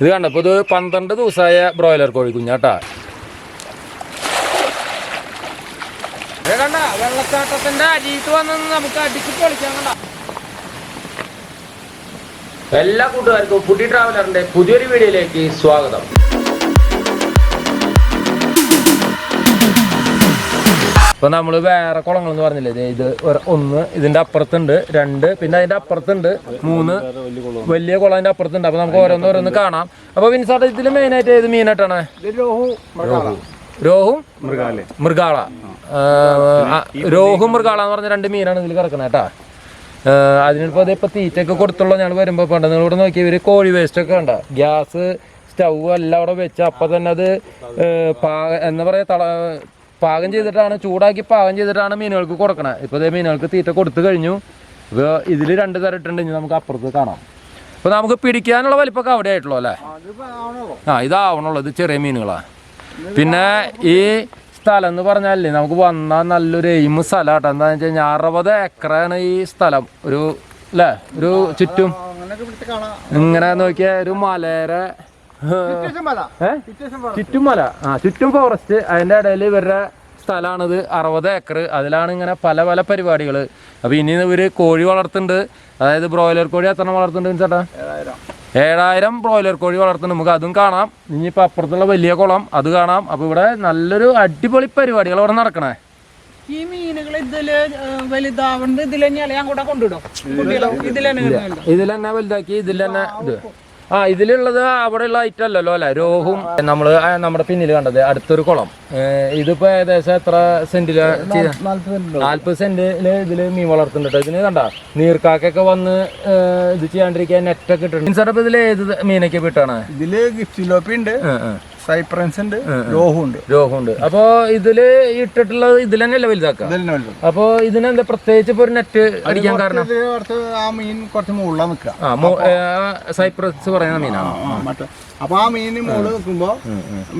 ഇത് കണ്ടപ്പോൾ ഇത് പന്ത്രണ്ട് ദിവസമായ ബ്രോയിലർ കോഴി കുഞ്ഞാട്ടാ. കണ്ട വെള്ളച്ചാട്ടത്തിന്റെ അരിയിട്ട് വന്ന് നമുക്ക് അടിച്ച് പൊളിക്കാൻ കണ്ട. എല്ലാ കൂട്ടുകാർക്കും ഫുഡി ട്രാവലറിന്റെ പുതിയൊരു വീഡിയോയിലേക്ക് സ്വാഗതം. ഇപ്പൊ നമ്മൾ വേറെ കുളങ്ങൾ എന്ന് പറഞ്ഞില്ലേ ഇത് ഒന്ന് ഇതിന്റെ അപ്പുറത്തുണ്ട് രണ്ട് പിന്നെ അതിന്റെ അപ്പുറത്തുണ്ട് മൂന്ന്. വലിയ കുളം അതിന്റെ അപ്പുറത്തുണ്ട്. അപ്പൊ നമുക്ക് ഓരോന്ന് ഓരോന്ന് കാണാം. അപ്പൊ വിൻസാട്ട് ഇതിൽ മെയിൻ ആയിട്ട് ഏത് മീനായിട്ടാണ് രോഹും മൃഗാള മൃഗാള രോഹു മൃഗാള എന്ന് പറഞ്ഞ രണ്ട് മീനാണ് ഇതിൽ കിടക്കുന്നത് കേട്ടാ. അതിനിപ്പോ അതിപ്പോ തീറ്റയൊക്കെ കൊടുത്തുള്ള ഞങ്ങൾ വരുമ്പോൾ പണ്ട് നിങ്ങൾ ഇവിടെ നോക്കി ഇവർ കോഴി വേസ്റ്റ് ഒക്കെ കണ്ട. ഗ്യാസ് സ്റ്റൗ എല്ലാം അവിടെ വെച്ച് അപ്പൊ തന്നെ അത് പാക എന്താ പറയാ തള പാകം ചെയ്തിട്ടാണ് ചൂടാക്കി പാകം ചെയ്തിട്ടാണ് മീനുകൾക്ക് കൊടുക്കണേ. ഇപ്പൊ ഇതേ മീനുകൾക്ക് തീറ്റ കൊടുത്തു കഴിഞ്ഞു. ഇപ്പൊ ഇതിൽ രണ്ട് തരം ഇട്ടുണ്ട് ഇനി നമുക്ക് അപ്പുറത്ത് കാണാം. അപ്പൊ നമുക്ക് പിടിക്കാനുള്ള വലിപ്പൊക്കെ അവിടെ ആയിട്ടുള്ളൂ അല്ലേ? ആ ഇതാവണുള്ളൂ ഇത് ചെറിയ മീനുകളാ. പിന്നെ ഈ സ്ഥലം എന്ന് പറഞ്ഞാലേ നമുക്ക് വന്നാൽ നല്ലൊരു എയിം സ്ഥലം കേട്ടോ എന്താണെന്ന് വെച്ച് കഴിഞ്ഞാൽ അറുപത് ഏക്കറാണ് ഈ സ്ഥലം. ഒരു അല്ലേ ഒരു ചുറ്റും. ഇങ്ങനെ നോക്കിയാൽ ഒരു മലയുടെ ചുറ്റും മല ആ ചുറ്റും ഫോറസ്റ്റ് അതിന്റെ ഇടയിൽ ഇവരുടെ സ്ഥലമാണിത് അറുപത് ഏക്കർ. അതിലാണ് ഇങ്ങനെ പല പല പരിപാടികൾ അപ്പോൾ ഇനി ഇവർ കോഴി വളർത്തുന്നുണ്ട്. അതായത് ബ്രോയിലർ കോഴി എത്ര വളർത്തുന്നുണ്ട് ചേട്ടാ ഏഴായിരം. ബ്രോയിലർ കോഴി വളർത്തുന്നു നമുക്ക് അതും കാണാം. ഇനിയിപ്പോൾ അപ്പുറത്തുള്ള വലിയ കുളം അത് കാണാം. അപ്പോൾ ഇവിടെ നല്ലൊരു അടിപൊളി പരിപാടികൾ ഇവിടെ നടക്കണേ. ഈ മീനുകൾ ഇതിൽ വലുതാവുന്നത് ഇതിൽ ഞാൻ കൂടെ കൊണ്ടുവിടും. ഇതിൽ തന്നെ ഇതിൽ തന്നെ വലുതാക്കി ഇതിൽ തന്നെ ഇത്. ആ ഇതിലുള്ളത് അവിടെയുള്ള ഐറ്റം അല്ലല്ലോ അല്ലെ? രോഹും നമ്മൾ നമ്മുടെ പിന്നിൽ കണ്ടത് അടുത്തൊരു കുളം. ഇതിപ്പോ ഏകദേശം എത്ര സെന്റിൽ നാല്പത്. സെന്റിൽ ഇതിൽ മീൻ വളർത്തുന്നുണ്ട്. ഇതിന് കണ്ട? നീർക്കാക്കൊക്കെ വന്ന് ഇത് ചെയ്യാണ്ടിരിക്കാൻ നെറ്റൊക്കെ ഇട്ടിട്ടുണ്ട്. സാർ ഇതിൽ ഏത് മീനൊക്കെ വിട്ടാണ് ഇതിൽ ഗിഫ്റ്റിലോപ്പി ഉണ്ട്. സൈപ്രൻസ് ഉണ്ട് രോഹുണ്ട് രോഹുണ്ട് അപ്പോ ഇതിൽ ഇട്ടിട്ടുള്ളത് ഇതിൽ തന്നെയല്ലേ വലുതാക്കാം. അപ്പോ ഇതിനെന്താ പ്രത്യേകിച്ച് ഇപ്പൊ ഒരു നെറ്റ് അടിക്കാൻ കാരണം? ആ മീൻ കുറച്ച് മുകളിലാ നിക്കുക സൈപ്രസ് പറയുന്ന മീനാണ്? മറ്റേ അപ്പൊ ആ മീൻ മുകളിൽ നിൽക്കുമ്പോ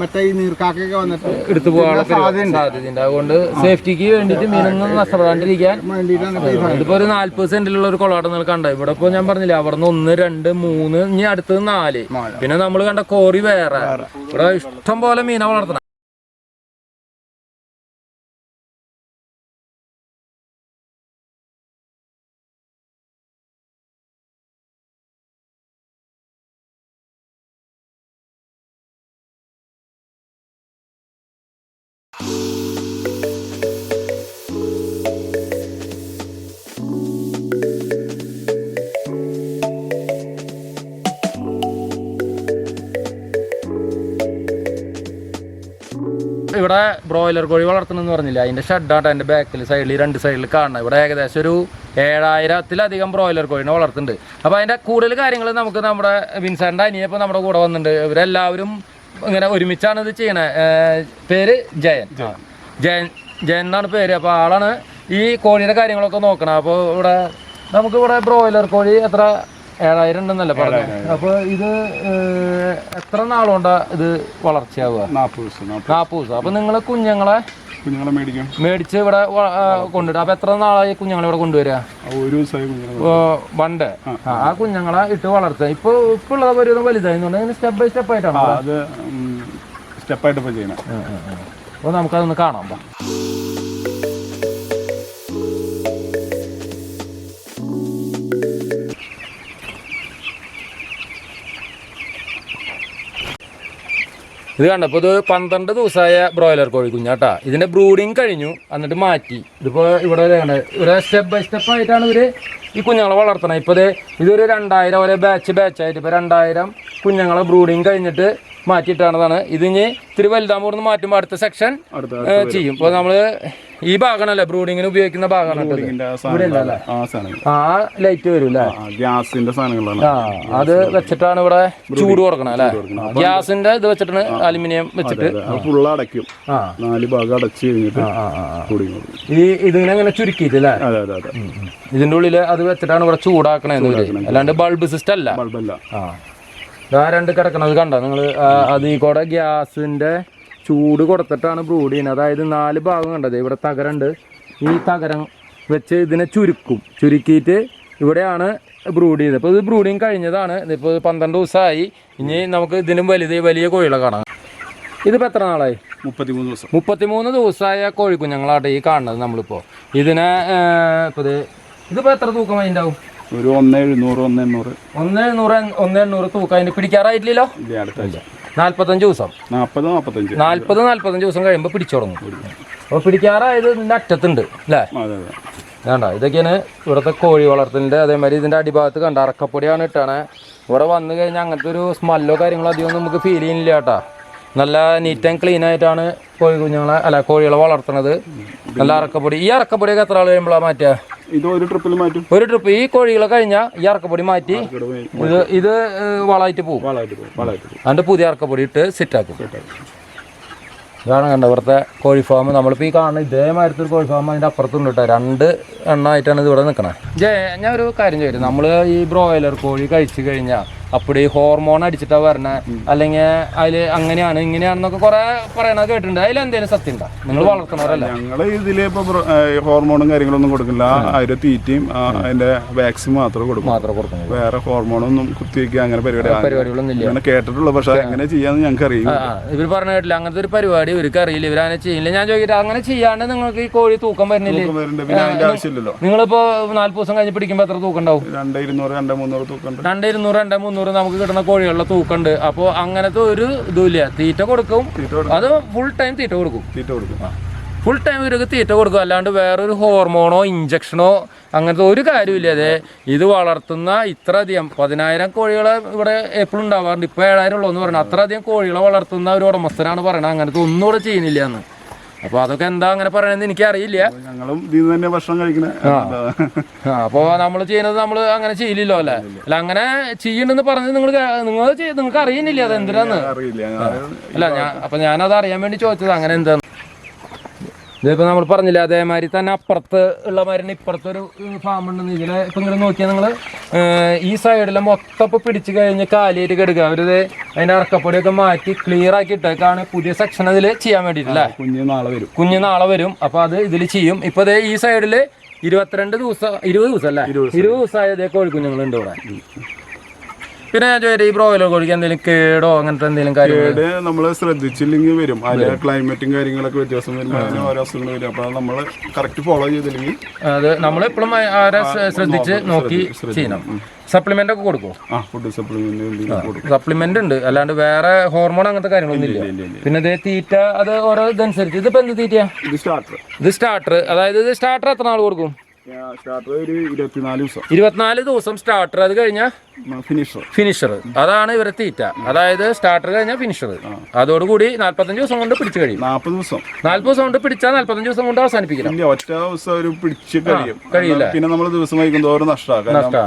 മറ്റേ ഈ നീർക്കാക്കൊക്കെ വന്നിട്ട് എടുത്തു പോകാനുള്ള സാധ്യതയുണ്ട്. അതുകൊണ്ട് സേഫ്റ്റിക്ക് വേണ്ടിയിട്ട് മീനൊന്നും നഷ്ടപ്പെടാണ്ടിരിക്കാൻ ഇതിപ്പോ ഒരു നാല്പത് സെന്റിലുള്ള ഒരു കൊളാട്ടം നിങ്ങൾ കണ്ട? ഇവിടെ ഇപ്പൊ ഞാൻ പറഞ്ഞില്ലേ അവിടെ നിന്ന് ഒന്ന് രണ്ട് മൂന്ന് ഇനി അടുത്തത് നാല്. നാല്. പിന്നെ നമ്മൾ കണ്ട കോറി വേറെ. ഇവിടെ ഇഷ്ടം പോലെ മീനെ വളർത്തണം ബ്രോയിലർ കോഴി വളർത്തണമെന്ന് പറഞ്ഞില്ല? അതിന്റെ ഷെഡാണ് എന്റെ ബാക്കിൽ സൈഡിൽ രണ്ട് സൈഡിൽ കാണണം ഇവിടെ ഏകദേശം ഒരു ഏഴായിരത്തിലധികം ബ്രോയിലർ കോഴിനെ വളർത്തുന്നുണ്ട്. അപ്പോൾ അതിന്റെ കൂടുതൽ കാര്യങ്ങൾ നമുക്ക് നമ്മുടെ വിൻസെന്റ് അനിയപ്പോൾ നമ്മുടെ കൂടെ വന്നിട്ടുണ്ട്. ഇവരെല്ലാവരും ഇങ്ങനെ ഒരുമിച്ചാണ് ഇത് ചെയ്യണത് പേര് ജയൻ. ജയൻ. ജയൻ എന്നാണ് പേര്. അപ്പോൾ ആളാണ് ഈ കോഴിയുടെ കാര്യങ്ങളൊക്കെ നോക്കണം. അപ്പോൾ ഇവിടെ നമുക്കിവിടെ ബ്രോയിലർ കോഴി എത്ര ഏഴായിരം ഉണ്ടെന്നല്ലേ പറഞ്ഞത് അപ്പോൾ ഇത് എത്ര നാളുകൊണ്ടാ ഇത് വളർച്ചയാവുക? നാപ്പത് ദിവസം നാൽപ്പത് ദിവസം. അപ്പൊ നിങ്ങൾ കുഞ്ഞുങ്ങളെ കുഞ്ഞുങ്ങളെ മേടിക്കും. മേടിച്ച് ഇവിടെ കൊണ്ടുവരും അപ്പൊ എത്ര നാളായി കുഞ്ഞുങ്ങളെ ഇവിടെ കൊണ്ടുവരിക? ഒരു പണ്ട്. ആ, കുഞ്ഞുങ്ങളെ ഇട്ട് വളർത്തുക. ഇപ്പൊ ഇപ്പൊ ഉള്ളത് ഒരു വലുതായി സ്റ്റെപ്പ് ബൈ സ്റ്റെപ്പ് ആയിട്ടാണ് അത് സ്റ്റെപ്പായിട്ട് ഇപ്പൊ ചെയ്യണം. അപ്പൊ നമുക്കതൊന്ന് കാണാം ഇത് കണ്ടപ്പോൾ ഇത് പന്ത്രണ്ട് ദിവസമായ ബ്രോയിലർ കോഴി കുഞ്ഞാട്ടാ. ഇതിന്റെ ബ്രൂഡിങ് കഴിഞ്ഞു എന്നിട്ട് മാറ്റി. ഇതിപ്പോ ഇവിടെ കണ്ട ഒരു സ്റ്റെപ്പ് ബൈ സ്റ്റെപ്പ് ആയിട്ടാണ് ഇവർ ഈ കുഞ്ഞുങ്ങളെ വളർത്തണം ഇപ്പൊ ഇത് ഇതൊരു രണ്ടായിരം ഓരോ ബാച്ച് ബാച്ച് ആയിട്ട് ഇപ്പൊ രണ്ടായിരം കുഞ്ഞുങ്ങളെ ബ്രൂഡിങ് കഴിഞ്ഞിട്ട് മാറ്റിയിട്ടാണതാണ് ഇതിന് ഇത്തിരി വലുതാമൂർന്ന് മാറ്റുമ്പോൾ അടുത്ത സെക്ഷൻ ചെയ്യും. ഇപ്പോൾ നമ്മൾ ഈ ഭാഗമാണല്ലേ ബ്രൂഡിങ്ങിന് ഉപയോഗിക്കുന്ന ഭാഗമാണ് ആ ലൈറ്റ് വരും അല്ലേ ഗ്യാസിന്റെ സാധനങ്ങളാണ്. ആ അത് വെച്ചിട്ടാണ് ഇവിടെ ചൂട് കൊടുക്കണം അല്ലേ? ഗ്യാസിന്റെ ഇത് വെച്ചിട്ടാണ് അലുമിനിയം വെച്ചിട്ട് ഫുൾ ഫുള്ള് അടയ്ക്കും. നാല് ഭാഗം അടച്ച് കഴിഞ്ഞിട്ട് ഈ ഇതിങ്ങനെ ഇങ്ങനെ ചുരുക്കിയിട്ട് അല്ലേ? ഇതിന്റെ ഉള്ളിൽ അത് വെച്ചിട്ടാണ് ഇവിടെ ചൂടാക്കണെന്ന് അല്ലാണ്ട് ബൾബ് സിസ്റ്റം അല്ല. ബൾബല്ല. ആ. രണ്ട് കിടക്കണത് കണ്ടോ? നിങ്ങൾ അത് ഈ കൂടെ ഗ്യാസിന്റെ ചൂട് കൊടുത്തിട്ടാണ് ബ്രൂഡ് ചെയ്യുന്നത്. അതായത് നാല് ഭാഗം കണ്ടത്. ഇവിടെ തകരണ്ട്. ഈ തകരം വെച്ച് ഇതിനെ ചുരുക്കും. ചുരുക്കിയിട്ട് ഇവിടെയാണ് ബ്രൂഡ് ചെയ്തത് ഇപ്പോൾ ഇത് ബ്രൂഡിങ് കഴിഞ്ഞതാണ്. ഇതിപ്പോൾ പന്ത്രണ്ട് ദിവസമായി. ഇനി നമുക്ക് ഇതിനും വലുത് വലിയ കോഴികളെ കാണാം. ഇതിപ്പോൾ എത്ര നാളായി? മുപ്പത്തിമൂന്ന് ദിവസം. മുപ്പത്തിമൂന്ന് ദിവസമായ കോഴിക്കുഞ്ഞുങ്ങളാട്ടെ ഈ കാണുന്നത് നമ്മളിപ്പോൾ ഇതിനെ ഇപ്പോൾ ഇത് ഇതിപ്പോൾ എത്ര തൂക്കം അതിന്റെ ഒരു ഒന്ന് എഴുന്നൂറ് ഒന്ന് എണ്ണൂറ്. ഒന്ന് എണ്ണൂറ് ഒന്ന് എണ്ണൂറ് തൂക്കം അതിന് പിടിക്കാറായിട്ടില്ലല്ലോ? അടുത്ത ആഴ്ച നാല്പത്തഞ്ച് ദിവസം. നാൽപ്പത് നാൽപ്പത്തഞ്ച് നാല്പത് നാല്പത്തഞ്ച് ദിവസം കഴിയുമ്പോൾ പിടിച്ചു തുടങ്ങും. അപ്പോൾ പിടിക്കാറായത് ഇതിന്റെ അറ്റത്തുണ്ട് അല്ലേ? വേണ്ട ഇതൊക്കെയാണ് ഇവിടുത്തെ കോഴി വളർത്തലിന്റെ അതേമാതിരി ഇതിന്റെ അടിഭാഗത്ത് കണ്ട അറക്കപ്പൊടിയാണ് ഇട്ടാണ്. ഇവിടെ വന്നു കഴിഞ്ഞാൽ അങ്ങനത്തെ ഒരു സ്മെല്ലോ കാര്യങ്ങളോ അധികം നമുക്ക് ഫീൽ ചെയ്യുന്നില്ല കേട്ടാ. നല്ല നീറ്റ് ആൻഡ് ക്ലീൻ ആയിട്ടാണ് കോഴി കുഞ്ഞുങ്ങളെ അല്ല കോഴികളെ വളർത്തുന്നത്. നല്ല അറക്കപ്പൊടി ഈ അറക്കപ്പൊടിയൊക്കെ എത്ര ആൾ കഴിയുമ്പോഴാണ് മാറ്റുക? ഇത് ഒരു ട്രിപ്പിൽ മാറ്റും. ഒരു ട്രിപ്പ് ഈ കോഴികളെ കഴിഞ്ഞാൽ ഈ അറക്കപ്പൊടി മാറ്റി ഇത് ഇത് വളമായിട്ട് പോകും അതിന്റെ അതിന്റെ പുതിയ അറക്കപ്പൊടി ഇട്ട് സെറ്റാക്കും ഇതാണ് കണ്ട ഇവിടുത്തെ കോഴി ഫാം നമ്മളിപ്പോൾ ഈ കാണുന്ന ഇതേമാതിരത്തെ ഒരു കോഴി ഫാം അതിന്റെ അപ്പുറത്തുണ്ട് കേട്ടോ. രണ്ട് എണ്ണമായിട്ടാണ് ഇത് ഇവിടെ നിൽക്കണേ ജയ ഞാൻ ഒരു കാര്യം ചോദിച്ചു നമ്മൾ ഈ ബ്രോയിലർ കോഴി കഴിച്ചു കഴിഞ്ഞാൽ അപ്പോൾ ഈ ഹോർമോൺ അടിച്ചിട്ടാ വരണേ. അല്ലെങ്കിൽ അതിൽ അങ്ങനെയാണ് ഇങ്ങനെയാണെന്നൊക്കെ കുറെ പറയണത് കേട്ടിട്ടുണ്ട്. അതിൽ എന്തെങ്കിലും സത്യം ഉണ്ടോ? നിങ്ങൾ വളർത്തണവരല്ല ഞങ്ങൾ ഇതിൽ ഇപ്പൊ ഹോർമോണും കാര്യങ്ങളൊന്നും കൊടുക്കില്ല അതിന്റെ തീറ്റയും അതിന്റെ വാക്സിൻ മാത്രമേ കൊടുക്കും. മാത്രമേ വേറെ ഹോർമോണൊന്നും കുത്തിവെക്കുക അങ്ങനെ പരിപാടി പരിപാടികളൊന്നും അങ്ങനെ കേട്ടിട്ടുള്ളൂ. പക്ഷെ എങ്ങനെ ചെയ്യാന്ന് ഞങ്ങൾക്ക് അറിയില്ല. ഇവർ പറഞ്ഞ കേട്ടില്ല. അങ്ങനത്തെ ഒരു പരിപാടി ഇവർക്ക് അറിയില്ല. ഇവർ അങ്ങനെ ചെയ്യില്ല. ഞാൻ ചോദിക്കട്ടെ അങ്ങനെ ചെയ്യാണ്ട് നിങ്ങൾക്ക് ഈ കോഴി തൂക്കം വരുന്നില്ലേ? നിങ്ങളിപ്പോ നാല് ദിവസം കഴിഞ്ഞ് പിടിക്കുമ്പോ എത്ര തൂക്കം ഉണ്ടാവും? രണ്ടേ ഇരുന്നൂറ് രണ്ടേ മുന്നൂറ് തൂക്കം രണ്ടേ ഇരുന്നൂറ് രണ്ടേ മുന്നൂറ് നമുക്ക് കിട്ടുന്ന കോഴികളുടെ തൂക്കമുണ്ട്. അപ്പോൾ അങ്ങനത്തെ ഒരു ഇതുമില്ല. തീറ്റ കൊടുക്കും. അത് ഫുൾ ടൈം തീറ്റ കൊടുക്കും. തീറ്റ കൊടുക്കും. ഫുൾ ടൈം ഇവർക്ക് തീറ്റ കൊടുക്കും. അല്ലാണ്ട് വേറൊരു ഹോർമോണോ ഇഞ്ചക്ഷനോ അങ്ങനത്തെ ഒരു കാര്യമില്ല. അതെ ഇത് വളർത്തുന്ന ഇത്ര അധികം പതിനായിരം കോഴികളെ ഇവിടെ എപ്പോഴും ഉണ്ടാവാറുണ്ട്. ഇപ്പോൾ ഏഴായിരം ഉള്ളൂ എന്ന് പറഞ്ഞു. അത്ര അധികം കോഴികളെ വളർത്തുന്ന ഒരു ഉടമസ്ഥനാണ് പറയുന്നത് അങ്ങനത്തെ ഒന്നും ഇവിടെ ചെയ്യുന്നില്ല എന്ന്. അപ്പോൾ അതൊക്കെ എന്താ അങ്ങനെ പറയണെന്ന് എനിക്കറിയില്ല. ഞങ്ങളും ഇതിൽ തന്നെ ഭക്ഷണം കഴിക്കണ. അപ്പോ നമ്മൾ ചെയ്യുന്നത് നമ്മൾ അങ്ങനെ ചെയ്യില്ലല്ലോ അല്ലെ? അല്ല അങ്ങനെ ചെയ്യണ്ടെന്ന് പറഞ്ഞ് നിങ്ങൾ നിങ്ങൾ നിങ്ങൾക്ക് അറിയുന്നില്ല അത് എന്തിനാന്ന് അറിയില്ല അല്ല ഞാൻ അപ്പൊ ഞാനത് അറിയാൻ വേണ്ടി ചോദിച്ചത് അങ്ങനെ എന്താന്ന്. ഇതിപ്പോ നമ്മൾ പറഞ്ഞില്ല അതേമാതിരി തന്നെ അപ്പുറത്ത് ഉള്ള മരുന്ന് ഇപ്പുറത്തൊരു ഫാം ഉണ്ടെന്ന് ഇതിലെ ഇപ്പൊ ഇങ്ങനെ നോക്കിയാൽ നിങ്ങൾ ഈ സൈഡിലെ മൊത്തം ഇപ്പൊ പിടിച്ചു കഴിഞ്ഞ് കാലിയേറ്റ് കെടുക്കുക അവരിത് അതിന്റെ അറക്കപ്പൊടിയൊക്കെ മാറ്റി ക്ലിയർ ആക്കി ഇട്ടേക്കാണ് പുതിയ സെക്ഷൻ അതിൽ ചെയ്യാൻ വേണ്ടിയിട്ടല്ലേ കുഞ്ഞു നാളെ വരും. കുഞ്ഞു നാളെ വരും. അപ്പൊ അത് ഇതിൽ ചെയ്യും. ഇപ്പൊ അതേ ഈ സൈഡിൽ ഇരുപത്തിരണ്ട് ദിവസം ഇരുപത് ദിവസം അല്ലേ ഇരുപത് ദിവസമായ ദേ കോഴിക്കുഞ്ഞുങ്ങളുണ്ട് ഇവിടെ. പിന്നെ ഞാൻ ചോദിച്ചു ഈ ബ്രോയിലർ കോഴിക്ക് എന്തെങ്കിലും കേടോ അങ്ങനത്തെ എന്തെങ്കിലും കാര്യം കേട് നമ്മൾ ശ്രദ്ധിച്ചില്ലെങ്കിൽ വരും. അതിന്റെ ക്ലൈമറ്റും കാര്യങ്ങളൊക്കെ വ്യത്യാസം വരുമ്പോൾ അതിന് ഓരോ അസുഖങ്ങൾ വരും. അപ്പൊ നമ്മൾ കറക്റ്റ് ഫോളോ ചെയ്തില്ലെങ്കിൽ അത് നമ്മൾ എപ്പോഴും ആരെ ശ്രദ്ധിച്ച് നോക്കി ചെയ്യണം. സപ്ലിമെന്റ് ഒക്കെ കൊടുക്കും ആ ഫുഡ് സപ്ലിമെന്റ് സപ്ലിമെന്റ് ഉണ്ട്. അല്ലാണ്ട് വേറെ ഹോർമോൺ അങ്ങനത്തെ കാര്യങ്ങളൊന്നും ഇല്ല. പിന്നെ ഇതേ തീറ്റ അത് ഓരോ ഇതനുസരിച്ച്. ഇതിപ്പോ എന്ത് തീറ്റയാ? ഇത് സ്റ്റാർട്ടർ ഇത് സ്റ്റാർട്ടർ അതായത് ഇത് സ്റ്റാർട്ടർ എത്ര നാൾ കൊടുക്കും? സ്റ്റാർട്ടർ ഒരു ഇരുപത്തിനാല് ദിവസം. ഇരുപത്തിനാല് ദിവസം സ്റ്റാർട്ടർ അത് കഴിഞ്ഞാൽ ഫിനിഷർ ഫിനിഷർ അതാണ് ഇവരെ തീറ്റ. അതായത് സ്റ്റാർട്ടർ കഴിഞ്ഞാൽ ഫിനിഷർ അതോടുകൂടി നാല്പത്തഞ്ച് ദിവസം കൊണ്ട് പിടിച്ചു കഴിയും. നാൽപ്പത് ദിവസം. നാല്പത് ദിവസം കൊണ്ട് പിടിച്ചാൽ നാല്പത്തഞ്ച് ദിവസം കൊണ്ട് അവസാനിപ്പിക്കണം. ഇല്ല ഒറ്റ ദിവസം ഒരു പിടിച്ച് കഴിയും. കഴിയില്ല. പിന്നെ നമ്മൾ ദിവസം വൈകും തോറും നഷ്ടമാണ് നഷ്ടാ.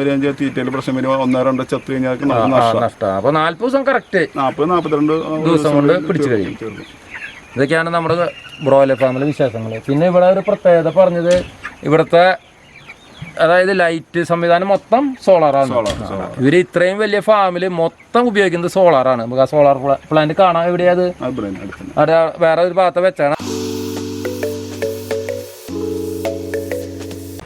വരികയും ചെയ്യാം തീറ്റയിൽ പ്രശ്നം വരും. ഒന്നോ രണ്ടോ ചത്ത് കഴിഞ്ഞാൽ നഷ്ടം. അപ്പൊ നാല്പത് ദിവസം കറക്റ്റ് നാൽപ്പത് നാൽപ്പത്തിരണ്ട് ദിവസം കൊണ്ട് പിടിച്ചു കഴിയും. ഇതൊക്കെയാണ് നമ്മുടെ ബ്രോയിലർ ഫാമിലെ വിശേഷങ്ങൾ. പിന്നെ ഇവിടെ ഒരു പ്രത്യേകത പറഞ്ഞത് ഇവിടുത്തെ അതായത് ലൈറ്റ് സംവിധാനം മൊത്തം സോളാറാണ് ഇവർ ഇത്രയും വലിയ ഫാമിൽ മൊത്തം ഉപയോഗിക്കുന്നത് സോളാറാണ് നമുക്ക് ആ സോളാർ പ്ലാന്റ് കാണാൻ എവിടെയാ അത്? വേറെ ഒരു ഭാഗത്ത് വെച്ചാണ്.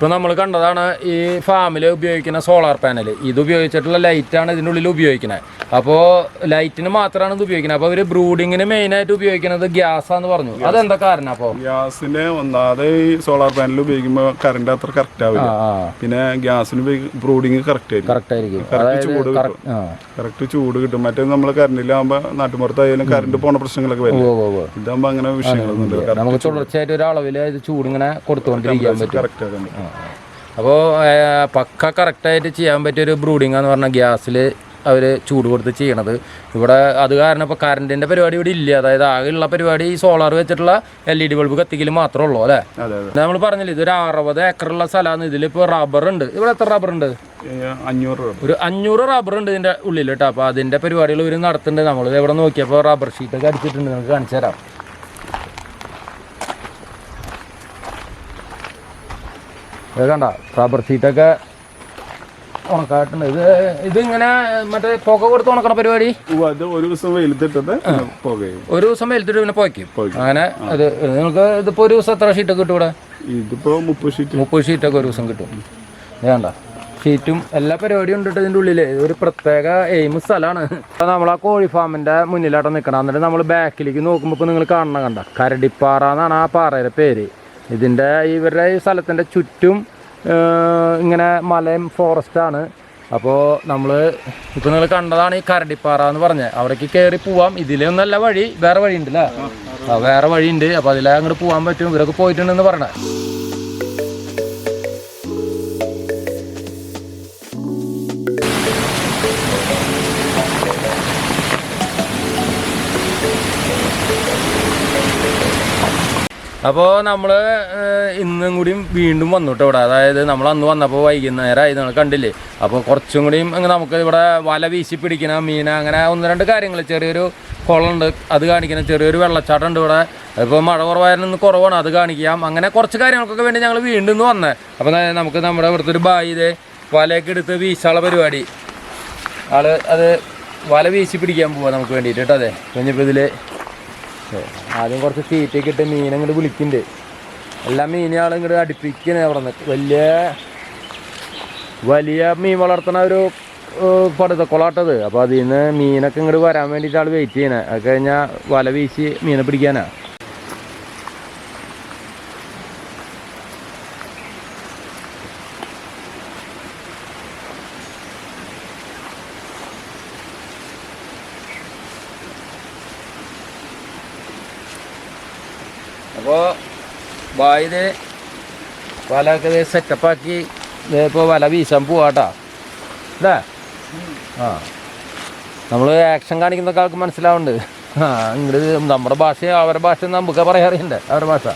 ഇപ്പൊ നമ്മൾ കണ്ടതാണ് ഈ ഫാമിൽ ഉപയോഗിക്കുന്ന സോളാർ പാനൽ ഇത് ഉപയോഗിച്ചിട്ടുള്ള ലൈറ്റാണ് ഇതിന്റെ ഉള്ളിൽ ഉപയോഗിക്കുന്നത് അപ്പോൾ ലൈറ്റിന് മാത്രമാണ് ഇത് ഉപയോഗിക്കുന്നത് അപ്പോൾ അവർ ബ്രൂഡിങ്ങിന് മെയിനായിട്ട് ഉപയോഗിക്കുന്നത് ഗ്യാസാന്ന് പറഞ്ഞു. അതെന്താ കാരണം അപ്പോൾ ഗ്യാസിന് ഒന്നാമത് ഈ സോളാർ പാനൽ ഉപയോഗിക്കുമ്പോൾ കറണ്ട് അത്ര കറക്റ്റ് ആവില്ല. പിന്നെ ഗ്യാസിന് ബ്രൂഡിങ് കറക്റ്റ് ആയിരിക്കും. കറക്റ്റ് ചൂട് കിട്ടും. കറക്റ്റ് ചൂട് കിട്ടും. മറ്റേ നമ്മൾ കറണ്ടിലാകുമ്പോൾ നാട്ടുമ്പുറത്തായാലും കറണ്ട് പോണ പ്രശ്നങ്ങളൊക്കെ വരും ഇതാകുമ്പോൾ അങ്ങനെ വിഷയങ്ങളൊന്നും നമുക്ക് തുടർച്ചയായിട്ട് ഒരു അളവിൽ ചൂട് ഇങ്ങനെ കൊടുത്തുകൊണ്ടിരിക്കാൻ പറ്റും. കറക്റ്റ് ആക്കാൻ പറ്റും. അപ്പോൾ പക്ക കറക്റ്റായിട്ട് ചെയ്യാൻ പറ്റിയ ഒരു ബ്രൂഡിംഗ് എന്ന് പറഞ്ഞാൽ ഗ്യാസിൽ അവർ ചൂട് കൊടുത്ത് ചെയ്യണത്. ഇവിടെ അത് കാരണം ഇപ്പോൾ കറണ്ടിന്റെ പരിപാടി ഇവിടെ ഇല്ല. അതായത് ആകെയുള്ള പരിപാടി ഈ സോളാർ വെച്ചിട്ടുള്ള എൽ ഇ ഡി ബൾബ് കത്തിക്കൽ മാത്രമേ ഉള്ളൂ അല്ലേ നമ്മൾ പറഞ്ഞില്ല ഇതൊരു അറുപത് ഏക്കറുള്ള സ്ഥലമാണ്. ഇതിലിപ്പോൾ റബ്ബർ ഉണ്ട്. ഇവിടെ എത്ര റബ്ബർ ഉണ്ട്? അഞ്ഞൂറ് ഒരു അഞ്ഞൂറ് റബ്ബർ ഉണ്ട് ഇതിന്റെ ഉള്ളിൽ കേട്ടോ. അപ്പോൾ അതിന്റെ പരിപാടികൾ ഇവർ നടത്തുന്നുണ്ട്. നമ്മൾ ഇവിടെ നോക്കിയപ്പോൾ റബ്ബർ ഷീറ്റൊക്കെ അടിച്ചിട്ടുണ്ട്. നിങ്ങൾക്ക് കാണിച്ചു തരാം. കണ്ട റബ്ബർ ഷീറ്റൊക്കെ ഉണക്കായിട്ടുണ്ട്. ഇത് ഇതിങ്ങനെ ഇങ്ങനെ മറ്റേ പുക കൊടുത്ത് ഉണക്കണ പരിപാടി? ഒരു ദിവസം വെയിലത്തിട്ടത് ഒരു ദിവസം വെയിലത്തിട്ട് പിന്നെ പുകയ്ക്കും. പുകയ്ക്കും. അങ്ങനെ അത് നിങ്ങൾക്ക് ഇതിപ്പോ ഒരു ദിവസം എത്ര ഷീറ്റൊക്കെ കിട്ടും ഇവിടെ? ഇതിപ്പോ മുപ്പത് ഷീറ്റ് മുപ്പത് ഷീറ്റൊക്കെ ഒരു ദിവസം കിട്ടും. വേണ്ട ഷീറ്റും എല്ലാ പരിപാടിയും ഉണ്ട് ഇതിന്റെ ഉള്ളിൽ ഒരു പ്രത്യേക എയിം സ്ഥലമാണ് അപ്പോൾ നമ്മൾ ആ കോഴി ഫാമിന്റെ മുന്നിലായിട്ട് നിൽക്കണം എന്നിട്ട് നമ്മൾ ബാക്കിലേക്ക് നോക്കുമ്പോൾ ഇപ്പോൾ നിങ്ങൾ കാണണം കണ്ട കരടിപ്പാറ എന്നാണ് ആ പാറയുടെ പേര്. ഇതിന്റെ ഇവരുടെ ഈ സ്ഥലത്തിന്റെ ചുറ്റും ഇങ്ങനെ മലയും ഫോറസ്റ്റാണ് അപ്പോൾ നമ്മൾ ഇപ്പോൾ നിങ്ങൾ കണ്ടതാണ് ഈ കരടിപ്പാറ എന്ന് പറഞ്ഞത് അവിടേക്ക് കയറി പോവാം. ഇതിലൊന്നല്ല വഴി വേറെ വഴിയുണ്ടല്ലേ? വേറെ വഴിയുണ്ട്. അപ്പോൾ അതിലെ അങ്ങോട്ട് പോകാൻ പറ്റും. ഇവരൊക്കെ പോയിട്ടുണ്ടെന്ന് പറഞ്ഞത് അപ്പോൾ നമ്മൾ ഇന്നും കൂടിയും വീണ്ടും വന്നു കേട്ടോ ഇവിടെ. അതായത് നമ്മൾ അന്ന് വന്നപ്പോൾ വൈകുന്നേരമായി നിങ്ങൾ കണ്ടില്ലേ? അപ്പോൾ കുറച്ചും കൂടിയും നമുക്ക് ഇവിടെ വല വീശി പിടിക്കണ മീൻ അങ്ങനെ ഒന്ന് രണ്ട് കാര്യങ്ങൾ ചെറിയൊരു കുളമുണ്ട് അത് കാണിക്കണം. ചെറിയൊരു വെള്ളച്ചാട്ടം ഉണ്ട് ഇവിടെ. ഇപ്പോൾ മഴ കുറവായിരുന്നു ഇന്ന് കുറവാണ് അത് കാണിക്കാം. അങ്ങനെ കുറച്ച് കാര്യങ്ങൾക്കൊക്കെ വേണ്ടി ഞങ്ങൾ വീണ്ടും വന്നേ. അപ്പോൾ നമുക്ക് നമ്മുടെ ഇവിടുത്തെ ഒരു ബായി ഇതേ വലയൊക്കെ എടുത്ത് വീശാനുള്ള പരിപാടി. ആൾ അത് വല വീശി പിടിക്കാൻ പോവാ നമുക്ക് വേണ്ടിയിട്ട് കേട്ടോ അതെ. കഴിഞ്ഞപ്പോൾ ഇതിൽ ആദ്യം കുറച്ച് തീറ്റയൊക്കെ ഇട്ട് മീൻ അങ്ങോട്ട് വിളിക്കുന്നുണ്ട് എല്ലാ മീനുകളും ഇങ്ങോട്ട് അടുപ്പിക്കണേ അവിടെ നിന്ന്. വലിയ വലിയ മീൻ വളർത്തുന്ന ഒരു പടുത്ത കൊളാട്ടത് അപ്പോൾ അതിൽ നിന്ന് മീനൊക്കെ ഇങ്ങോട്ട് വരാൻ വേണ്ടിയിട്ട് ആൾ വെയിറ്റ് ചെയ്യണേ. അത് കഴിഞ്ഞാൽ വല വീശി മീനെ പിടിക്കാനാ അപ്പോൾ വായത് വലയൊക്കെ ഇത് സെറ്റപ്പാക്കി ഇപ്പോൾ വല വീശാൻ പോവാട്ടാ. അല്ലേ ആ. നമ്മൾ ആക്ഷൻ കാണിക്കുന്നൊക്കെ ആൾക്ക് മനസ്സിലാവുന്നുണ്ട്. ആ ഇങ്ങോട്ട് നമ്മുടെ ഭാഷ അവരുടെ ഭാഷ നമുക്ക് പറയാറിയണ്ടേ അവരുടെ ഭാഷ.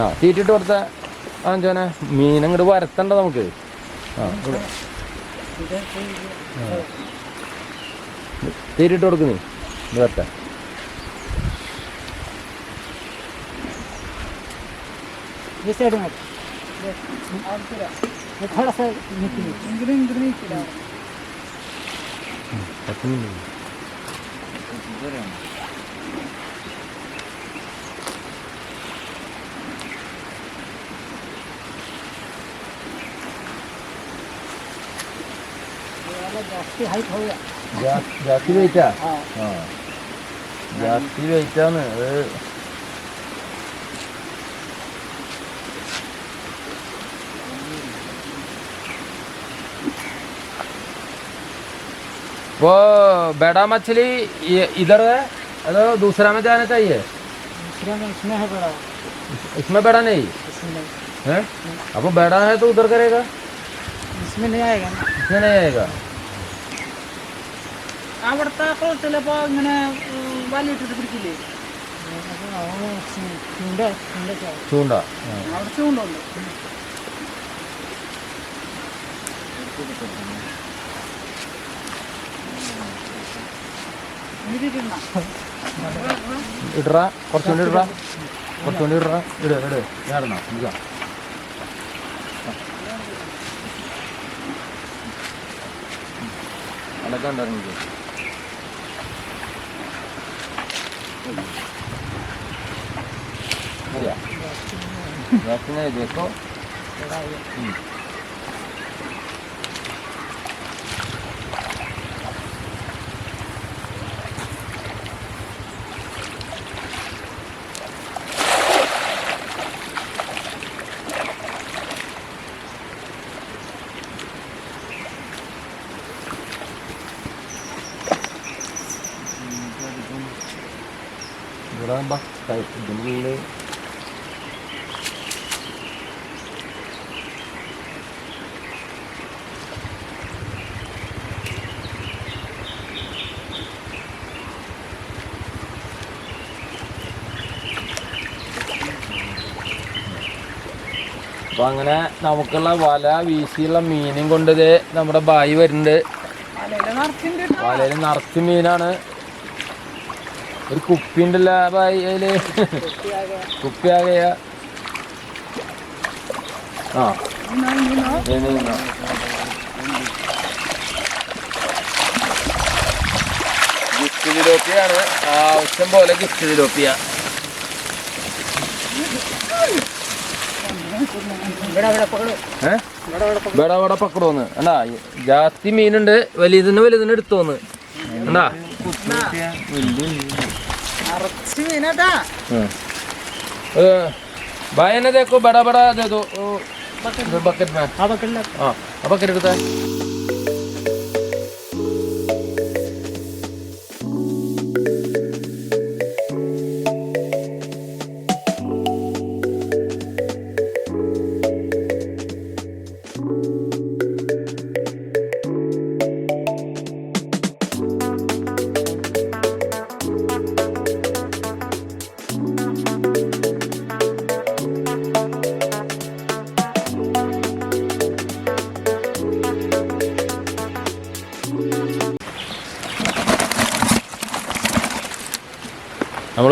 ആ തീറ്റിട്ട് കൊടുത്ത അഞ്ചോനെ മീൻ അങ്ങോട്ട് വരത്തണ്ട നമുക്ക്? ആ ഇവിടെ. ആ. തീറ്റിട്ട് കൊടുക്കുന്നേ ഇത് വരട്ടെ ये साइड में ये थोड़ा सा निकली हाँ। हाँ। वो बेड़ा मछली ये इधर है। अरे दूसरा में जाना चाहिए। दूसरा में इसमें है बड़ा। इसमें नहीं? इसमें है? अब बड़ा है तो उधर करेगा। इसमें नहीं आएगा इसमें नहीं आएगा। അവിടുത്തെ കുളത്തിലപ്പോൾ ഇങ്ങനെ വലിയിട്ടിട്ട് പിടിക്കില്ലേ? ചൂണ്ട അവിടെ ചൂണ്ടുണ്ട് ഇടറ കുറച്ചുകൂടി ഇടറ. കുറച്ചുകൂടി ഇടറ. ഇട് ഇട്. ഞാടണോ നമുക്ക് അടക്കണ്ടോ എനിക്ക് रखने देखो ഇവിടെ ഇതിന്റെ ഉള്ളിൽ അപ്പൊ അങ്ങനെ നമുക്കുള്ള വല വീശിയുള്ള മീനും കൊണ്ടത് നമ്മുടെ ബായി വരുന്നുണ്ട്. വലയിൽ നിറച്ച് മീനാണ്. ഒരു കുപ്പി ഉണ്ടല്ലോ അതിൽ അതിൽ. കുപ്പി ആകെയാ ആ. ഗിഫ്റ്റ് ജിലോപ്പിയാണ് ആവശ്യം പോലെ ഗിഫ്റ്റ് ജിലോപ്പിയ ഇവിടെ പക്കടോന്ന്. എന്നാ ജാസ്തി മീനുണ്ട്. വലിയതിന് വലുതിന് എടുത്തോന്ന്. എന്നാ അറച്ച് മീനട്ടാ भाई ने देखो बड़ा बड़ा दे दो बकेट में हाँ बकेट എടുത്ത നമ്മളിപ്പോ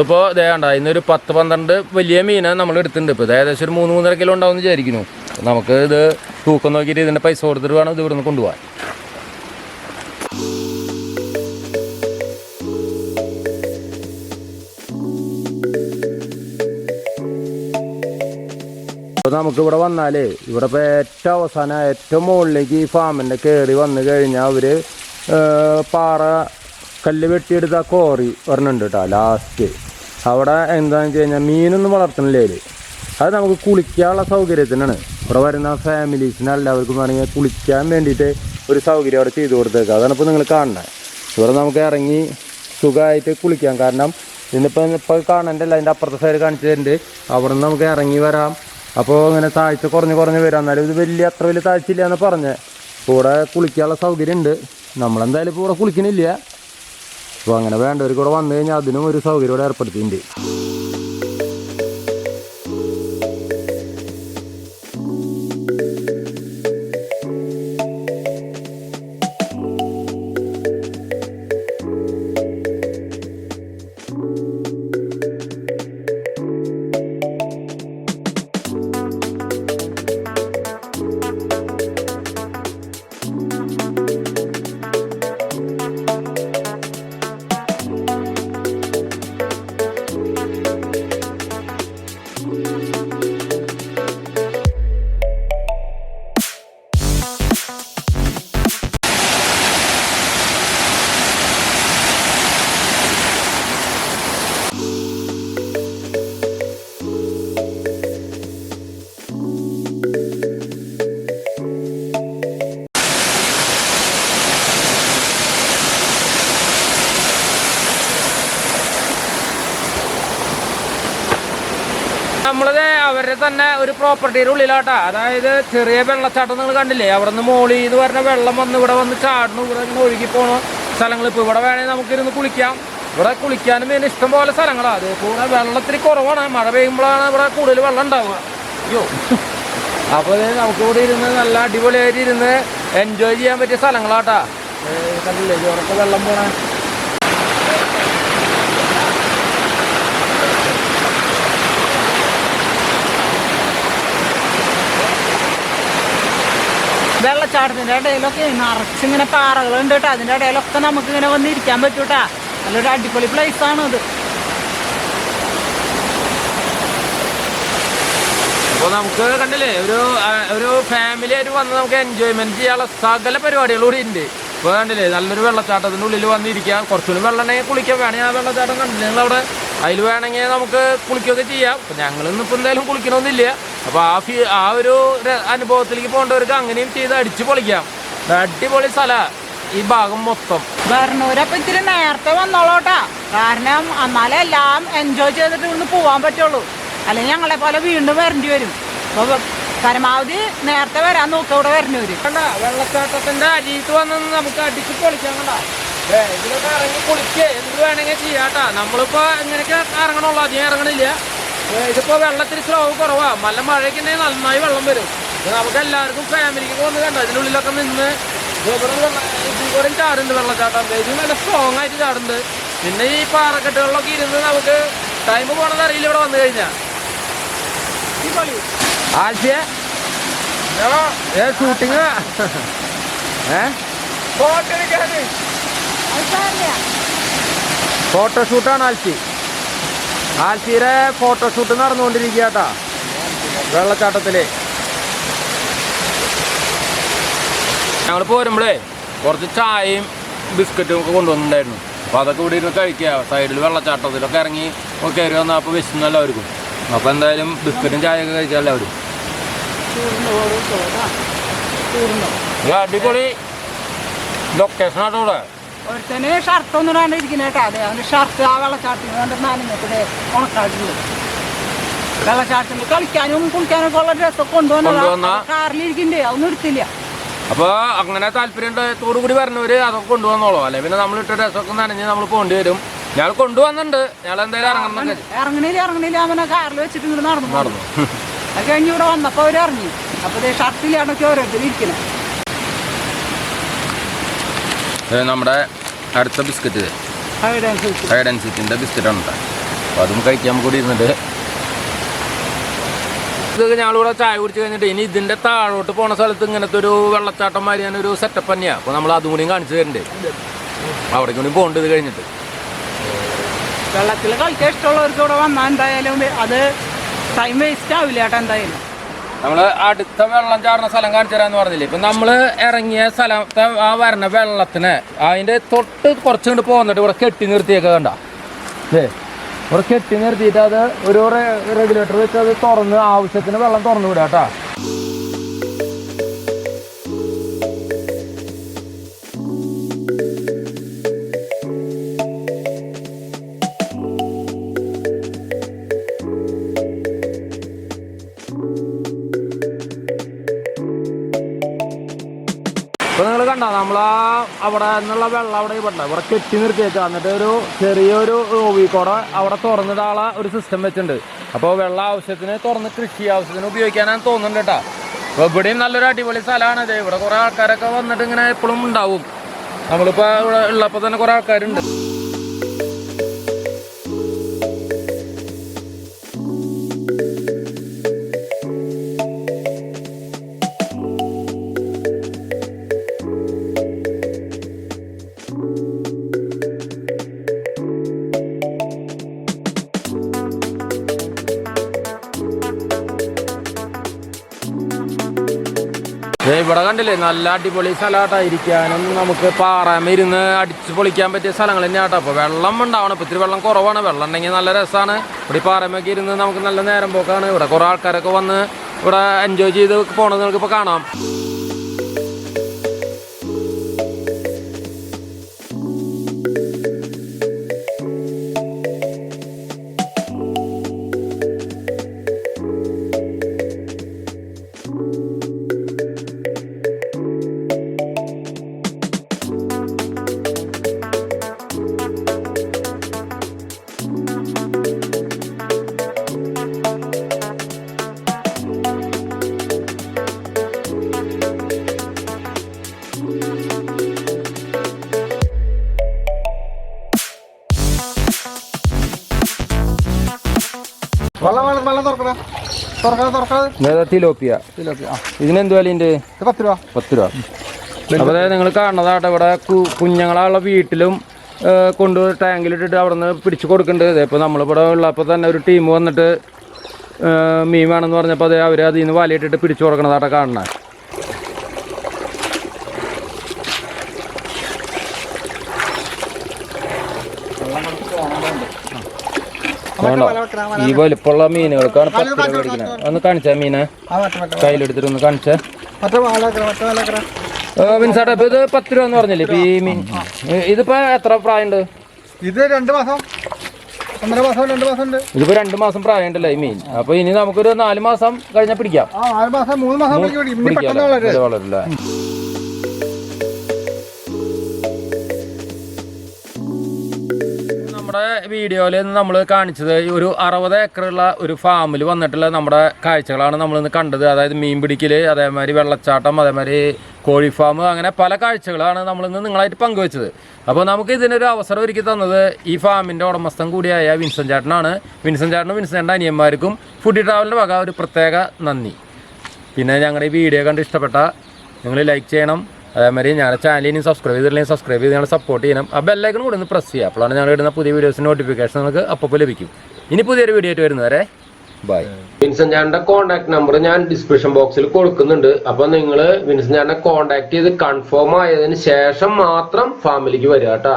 ഇതേ കണ്ട ഇന്നൊരു പത്ത് പന്ത്രണ്ട് വലിയ മീനെ നമ്മൾ എടുത്തിട്ടുണ്ട്. ഇപ്പോൾ ഏകദേശം ഒരു മൂന്ന് മൂന്നര കിലോ ഉണ്ടാവും വിചാരിക്കുന്നു. നമുക്ക് ഇത് തൂക്കം നോക്കിയിട്ട് ഇതിന്റെ പൈസ കൊടുത്തിട്ട് വേണം ഇത് ഇവിടുന്ന് കൊണ്ടുപോകാൻ അപ്പോൾ നമുക്ക് ഇവിടെ വന്നാലേ ഇവിടെ ഇപ്പോൾ ഏറ്റവും അവസാനം ഏറ്റവും മുകളിലേക്ക് ഈ ഫാമിന്റെ കയറി വന്നു കഴിഞ്ഞാൽ അവർ പാറ കല്ല് വെട്ടിയെടുത്ത കോറി ഒരെണ്ണുണ്ട് കേട്ടോ ലാസ്റ്റ് അവിടെ എന്താണെന്ന് വെച്ച് കഴിഞ്ഞാൽ മീനൊന്നും വളർത്തണില്ലേ അതിൽ അത് നമുക്ക് കുളിക്കാനുള്ള സൗകര്യത്തിനാണ് ഇവിടെ വരുന്ന ഫാമിലീസിന് എല്ലാവർക്കും വേണമെങ്കിൽ കുളിക്കാൻ വേണ്ടിയിട്ട് ഒരു സൗകര്യം അവിടെ ചെയ്തു കൊടുത്തേക്കുക അതാണ് ഇപ്പോൾ നിങ്ങൾ കാണുന്നത് ഇവിടെ നമുക്ക് ഇറങ്ങി സുഖമായിട്ട് കുളിക്കാം. കാരണം ഇന്നിപ്പോൾ ഇപ്പോൾ കാണണ്ടല്ല അതിന്റെ അപ്പുറത്തെ സൈഡ് കാണിച്ചു തരുന്നുണ്ട് അവിടെ നിന്ന് നമുക്ക് ഇറങ്ങി വരാം. അപ്പോൾ ഇങ്ങനെ താഴ്ച കുറഞ്ഞ് കുറഞ്ഞ് വരാം. എന്നാലും ഇത് വലിയ അത്ര വലിയ താഴ്ചയില്ല എന്ന് ഇപ്പോൾ ഇവിടെ കുളിക്കാനുള്ള സൗകര്യം ഉണ്ട് നമ്മളെന്തായാലും ഇപ്പോൾ ഇവിടെ കുളിക്കണില്ല. അപ്പോൾ അങ്ങനെ വേണ്ടവർ കൂടെ വന്നു കഴിഞ്ഞാൽ അതിനും ഒരു സൗകര്യം ഇവിടെ ഏർപ്പെടുത്തിയിട്ടുണ്ട്. പ്രോപ്പർട്ടിയുടെ ഉള്ളിലാട്ടാ അതായത് ചെറിയ വെള്ളച്ചാട്ടം നിങ്ങൾ കണ്ടില്ലേ? അവിടെ നിന്ന് മോളി എന്ന് പറഞ്ഞ വെള്ളം വന്ന് ഇവിടെ വന്ന് ചാടുന്നു. ഇവിടെ ഇങ്ങനെ ഒഴുകി പോണ സ്ഥലങ്ങൾ ഇപ്പോൾ ഇവിടെ വേണമെങ്കിൽ നമുക്കിരുന്ന് കുളിക്കാം. ഇവിടെ കുളിക്കാനും പിന്നെ ഇഷ്ടംപോലെ സ്ഥലങ്ങളാണ് അത് കൂടെ വെള്ളത്തിന് കുറവാണ്. മഴ പെയ്യുമ്പോഴാണ് ഇവിടെ കൂടുതൽ വെള്ളം ഉണ്ടാവുക. അയ്യോ. അപ്പോൾ നമുക്ക് ഇവിടെ ഇരുന്ന് നല്ല അടിപൊളിയായിട്ട് ഇരുന്ന് എൻജോയ് ചെയ്യാൻ പറ്റിയ സ്ഥലങ്ങളാട്ടാ. കണ്ടില്ലേ? ഇവിടൊക്കെ വെള്ളം പോണേ വെള്ളച്ചാട്ടത്തിന്റെ ഇടയിലൊക്കെ നിറച്ചിങ്ങനെ പാറകളുണ്ട് കേട്ടോ. അതിന്റെ ഇടയിലൊക്കെ നമുക്ക് ഇങ്ങനെ വന്ന് ഇരിക്കാൻ പറ്റൂട്ടാ നല്ലൊരു അടിപൊളി പ്ലേസ് ആണ് ഇത് അപ്പോൾ നമുക്ക് കണ്ടില്ലേ ഒരു ഒരു ഫാമിലി ആയിട്ട് വന്ന് നമുക്ക് എൻജോയ്മെന്റ് ചെയ്യാനുള്ള സകല പരിപാടികളും കൂടി ഉണ്ട്. ഇപ്പോൾ കണ്ടില്ലേ നല്ലൊരു വെള്ളച്ചാട്ടത്തിന്റെ ഉള്ളിൽ വന്നിരിക്കാം കുറച്ചുകൂടി വെള്ളം ഉണ്ടെങ്കിൽ കുളിക്കാൻ വേണമെങ്കിൽ ആ വെള്ളച്ചാട്ടം കണ്ടില്ലേ? നിങ്ങളവിടെ അതിൽ വേണമെങ്കിൽ നമുക്ക് കുളിക്കുകയൊക്കെ ചെയ്യാം. അപ്പം ഞങ്ങളിന്ന് ഇപ്പോൾ എന്തായാലും കുളിക്കണമെന്നില്ല അപ്പോൾ ആ ഫീ ആ ഒരു അനുഭവത്തിലേക്ക് പോകേണ്ടവർക്ക് അങ്ങനെയും ചെയ്ത് അടിച്ചു പൊളിക്കാം. അടിപൊളി സ്ഥലമാണ് ഈ ഭാഗം മൊത്തം. വരണവരപ്പൊ ഇത്തിരി നേരത്തെ വന്നോളോട്ടാ. കാരണം എന്നാലേ എല്ലാം എൻജോയ് ചെയ്തിട്ട് ഇവിടുന്ന് പോവാൻ പറ്റുള്ളൂ. അല്ലെങ്കിൽ ഞങ്ങളെ പോലെ വീണ്ടും വരേണ്ടി വരും. അപ്പൊ പരമാവധി നേരത്തെ വരാൻ നോക്കുക ഇവിടെ വരേണ്ടി വരും വെള്ളച്ചാട്ടത്തിന്റെ അരിയിട്ട് വന്ന് നമുക്ക് അടിച്ച് പൊളിക്കാം കണ്ട. ഇതിലൊക്കെ ഇറങ്ങി കുളിക്കുക എന്ത് വേണമെങ്കിൽ ചെയ്യാട്ടാ നമ്മളിപ്പോ ഇങ്ങനെയൊക്കെ ഇറങ്ങണുള്ളൂ? അധികം ഇറങ്ങണില്ല. ഇതിപ്പോ വെള്ളത്തിന് സ്ലോ കുറവാ. നല്ല മഴയ്ക്ക് നന്നായി വെള്ളം വരും. നമുക്ക് എല്ലാവർക്കും ഫാമിലിക്ക് വന്ന് കണ്ട? അതിനുള്ളിലൊക്കെ നിന്ന് ഇവിടെ ചാടുന്നുണ്ട് വെള്ളച്ചാട്ടം. ഇതും നല്ല സ്ട്രോങ് ആയിട്ട് ചാടുന്നുണ്ട് പിന്നെ ഈ പാറക്കെട്ടുകളിലൊക്കെ ഇരുന്ന് നമുക്ക് ടൈം പോകണമെന്ന് അറിയില്ല ഇവിടെ വന്നു കഴിഞ്ഞാ. ആശയ ഏ ഷൂട്ടിങ് ഏ? ഫോട്ടോഷൂട്ടാണ് ആൽഫി. ആൽഫിയുടെ ഫോട്ടോഷൂട്ട് നടന്നുകൊണ്ടിരിക്കുക കേട്ടാ വെള്ളച്ചാട്ടത്തിൽ. ഞങ്ങൾ പോരുമ്പോഴേ കുറച്ച് ചായയും ബിസ്ക്കറ്റും ഒക്കെ കൊണ്ടുവന്നിട്ടുണ്ടായിരുന്നു. അപ്പോൾ അതൊക്കെ ഇവിടെ ഇരുന്ന് കഴിക്കുക. സൈഡിൽ വെള്ളച്ചാട്ടത്തിലൊക്കെ ഇറങ്ങി ഒക്കെ കയറി വന്നാൽ അപ്പോൾ വിശന്നു എല്ലാവർക്കും. അപ്പോൾ എന്തായാലും ബിസ്ക്കറ്റും ചായയൊക്കെ കഴിക്കാം എല്ലാവരും. അടിപൊളി ലൊക്കേഷനാട്ടോ ഇവിടെ. ഒരുത്തന് ഷർട്ട് ഒന്നും ഇടാണ്ട് ഇരിക്കുന്ന കേട്ടോ. അതെ അവന്റെ ഷർട്ട് ആ വെള്ളച്ചാട്ടത്തിൽ കൊണ്ട് നനഞ്ഞിട്ട് ഉണക്കാട്ടില്ല വെള്ളച്ചാട്ടത്തിൽ കളിക്കാനും കുളിക്കാനും ഉള്ള ഡ്രസ്സൊക്കെ കൊണ്ടുവന്നതാ കൊണ്ടുവന്ന കാറിലിരിക്കണ്ടേ അതൊന്നും എടുത്തില്ല. അപ്പോൾ അങ്ങനെ താല്പര്യത്തോടു കൂടി വരുന്നവർ അതൊക്കെ കൊണ്ടുവന്നോളൂ. അല്ലെ പിന്നെ നമ്മൾ ഇട്ട ഡ്രസ്സൊക്കെ നനഞ്ഞ് നമ്മൾ പോകേണ്ടി വരും. ഞങ്ങൾ കൊണ്ടുവന്നിട്ടുണ്ട്. ഞങ്ങൾ എന്തായാലും ഇറങ്ങുന്നുണ്ട് ഇറങ്ങണില്ല ഇറങ്ങണില്ല. അവനെ കാറിൽ വെച്ചിട്ട് ഇങ്ങോട്ട് നടന്നു. നടന്നു. അത് കഴിഞ്ഞ് ഇവിടെ വന്നപ്പോൾ അവർ ഇറങ്ങി. അപ്പോൾ ദേ ഷർട്ടിലാണൊക്കെ ഓരോരുത്തർ ഇരിക്കണം ഇത് നമ്മുടെ അടുത്ത ബിസ്ക്കറ്റ് അവിടെ ഹൈഡ് ആൻഡ് സീറ്റിന്റെ ബിസ്ക്കറ്റാണ് കേട്ടോ. അപ്പോൾ അതും കഴിക്കാൻ കൂടി ഇരുന്നിട്ട് ഇത് ഞങ്ങളിവിടെ ചായ കുടിച്ച് കഴിഞ്ഞിട്ട് ഇനി ഇതിന്റെ താഴോട്ട് പോണ സ്ഥലത്ത് ഇങ്ങനത്തെ ഒരു വെള്ളച്ചാട്ടം മാതിരി ഞാനൊരു ഒരു സെറ്റപ്പ് തന്നെയാണ് അപ്പോൾ നമ്മൾ അതും കൂടിയും കാണിച്ചു തരണ്ടേ? അവിടേക്ക് കൂടി പോകേണ്ടത് ഇത് കഴിഞ്ഞിട്ട്. വെള്ളത്തിൽ കളിക്കാൻ ഇഷ്ടമുള്ളവർക്ക് ഇവിടെ വന്നാൽ എന്തായാലും അത് ടൈം വേസ്റ്റ് ആവില്ല ചേട്ടാ എന്തായാലും. നമ്മൾ അടുത്ത വെള്ളം ചാടുന്ന സ്ഥലം കാണിച്ചു തരാന്ന് പറഞ്ഞില്ലേ? ഇപ്പം നമ്മൾ ഇറങ്ങിയ സ്ഥലത്തെ ആ വരണ വെള്ളത്തിന് അതിന്റെ തൊട്ട് കുറച്ചും കൊണ്ട് പോന്നിട്ട് ഇവിടെ കെട്ടി നിർത്തിയൊക്കെ കണ്ട. ഇവിടെ കെട്ടി നിർത്തിയിട്ട് അത് ഒരു റെഗുലേറ്റർ വെച്ച് അത് തുറന്ന് ആവശ്യത്തിന് വെള്ളം തുറന്നു വിടാം അവിടെ നിന്നുള്ള വെള്ളം അവിടെ ഇവിടെ ഇവിടെ കെട്ടി നിർത്തിയേക്കാം എന്നിട്ട് ഒരു ചെറിയൊരു ഓവിക്കോട അവിടെ തുറന്നിടാനുള്ള ഒരു സിസ്റ്റം വെച്ചിട്ടുണ്ട്. അപ്പോൾ വെള്ളം ആവശ്യത്തിന് തുറന്ന് കൃഷി ആവശ്യത്തിന് ഉപയോഗിക്കാനാണ് തോന്നുന്നുണ്ട് കേട്ടോ. അപ്പോൾ ഇവിടെയും നല്ലൊരു അടിപൊളി സ്ഥലമാണ്. ഇത് ഇവിടെ കുറേ ആൾക്കാരൊക്കെ വന്നിട്ട് ഇങ്ങനെ എപ്പോഴും ഉണ്ടാവും. നമ്മളിപ്പോൾ ഇവിടെ ഉള്ളപ്പോൾ തന്നെ കുറേ ആൾക്കാരുണ്ട്. കണ്ടില്ലേ? നല്ല അടിപൊളി സ്ഥലമായിട്ടായിരിക്കാനും നമുക്ക് പാറ ഇരുന്ന് അടിച്ച് പൊളിക്കാൻ പറ്റിയ സ്ഥലങ്ങൾ തന്നെയാട്ടോ. അപ്പോൾ വെള്ളം ഉണ്ടാവണം. ഇപ്പോൾ ഇത്തിരി വെള്ളം കുറവാണ്. വെള്ളം ഉണ്ടെങ്കിൽ നല്ല രസമാണ് ഇവിടെ പാറമൊക്കെ ഇരുന്ന് നമുക്ക് നല്ല നേരം പോക്കാണ്. ഇവിടെ കുറേ ആൾക്കാരൊക്കെ വന്ന് ഇവിടെ എൻജോയ് ചെയ്ത് പോണത് നമുക്കിപ്പോൾ കാണാം. തുറക്കാതെ തിലോപ്പിയ. ഇതിനെന്ത് വിലയുണ്ട് പത്ത് രൂപ. പത്ത് രൂപ. അപ്പോൾ നിങ്ങൾ കാണുന്നതാട്ടെ ഇവിടെ കുഞ്ഞുങ്ങളുള്ള വീട്ടിലും കൊണ്ട് ടാങ്കിലിട്ടിട്ട് അവിടെ നിന്ന് പിടിച്ചു കൊടുക്കുന്നുണ്ട് ഇപ്പോൾ നമ്മളിവിടെ ഉള്ളപ്പോൾ തന്നെ ഒരു ടീം വന്നിട്ട് മീൻ വേണമെന്ന് പറഞ്ഞപ്പോൾ അത് അവർ അതിൽ നിന്ന് വലയിട്ടിട്ട് പിടിച്ചു കൊടുക്കണതാട്ടെ കാണണേ വേണ്ടോ. ഈ വലിപ്പമുള്ള മീനുകൾക്കാണ് പത്ത് രൂപ മേടിക്കുന്നത് ഒന്ന് കാണിച്ചാ മീനെ. കയ്യിലെടുത്തിട്ട് ഒന്ന് കാണിച്ചേ. മിൻസാട്ടെ ഇപ്പൊ ഇത് പത്ത് രൂപ എന്ന് പറഞ്ഞില്ലേ? ഇപ്പൊ ഈ മീൻ ഇതിപ്പോ എത്ര പ്രായമുണ്ട്? ഇത് രണ്ട് മാസം. രണ്ട് ഇതിപ്പോ രണ്ട് മാസം പ്രായമുണ്ടല്ലേ ഈ മീൻ? അപ്പൊ ഇനി നമുക്കൊരു നാല് മാസം കഴിഞ്ഞാൽ പിടിക്കാം. പിടിക്കും വളരില്ല നമ്മുടെ വീഡിയോയിൽ നമ്മൾ കാണിച്ചത് ഒരു അറുപത് ഏക്കറുള്ള ഒരു ഫാമിൽ വന്നിട്ടുള്ള നമ്മുടെ കാഴ്ചകളാണ് നമ്മൾ ഇന്ന് കണ്ടത്. അതായത് മീൻ പിടിക്കൽ അതേമാതിരി വെള്ളച്ചാട്ടം അതേമാതിരി കോഴി ഫാം അങ്ങനെ പല കാഴ്ചകളാണ് നമ്മളിന്ന് നിങ്ങളായിട്ട് പങ്കുവച്ചത്. അപ്പോൾ നമുക്ക് ഇതിനൊരു അവസരം ഒരുക്കി തന്നത് ഈ ഫാമിന്റെ ഉടമസ്ഥൻ കൂടിയായ വിൻസൻ ചേട്ടനാണ്. വിൻസൻ ചേട്ടനും വിൻസൻ ചേട്ടന്റെ അനിയന്മാർക്കും ഫുഡി ട്രാവലിന്റെ വക ഒരു പ്രത്യേക നന്ദി. പിന്നെ ഞങ്ങളുടെ ഈ വീഡിയോ കണ്ട് ഇഷ്ടപ്പെട്ട നിങ്ങൾ ലൈക്ക് ചെയ്യണം അതേമാതിരി ഞങ്ങളുടെ ചാനൽ ഇനി സബ്സ്ക്രൈബ് ചെയ്തില്ലെങ്കിൽ സബ്സ്ക്രൈബ് ചെയ്ത് ഞങ്ങൾ സപ്പോർട്ട് ചെയ്യണം. ആ ബെല്ലൈക്കൺ കൂടെ ഒന്ന് പ്രസ് ചെയ്യുക. അപ്പോഴാണ് ഞങ്ങൾ ഇടുന്ന പുതിയ വീഡിയോസിന് നോട്ടിഫിക്കേഷൻ നിങ്ങൾക്ക് അപ്പോൾ ലഭിക്കും. ഇനി പുതിയൊരു വീഡിയോ ആയിട്ട് വരുന്നവരെ ബൈ വിൻസൻ ചാനലിന്റെ കോൺടാക്ട് നമ്പർ ഞാൻ ഡിസ്ക്രിപ്ഷൻ ബോക്സിൽ കൊടുക്കുന്നുണ്ട്. അപ്പോൾ നിങ്ങൾ വിൻസൻ ചാനലിനെ കോൺടാക്ട് ചെയ്ത് കൺഫേം ആയതിന് ശേഷം മാത്രം ഫാമിലിക്ക് വരിക കേട്ടോ.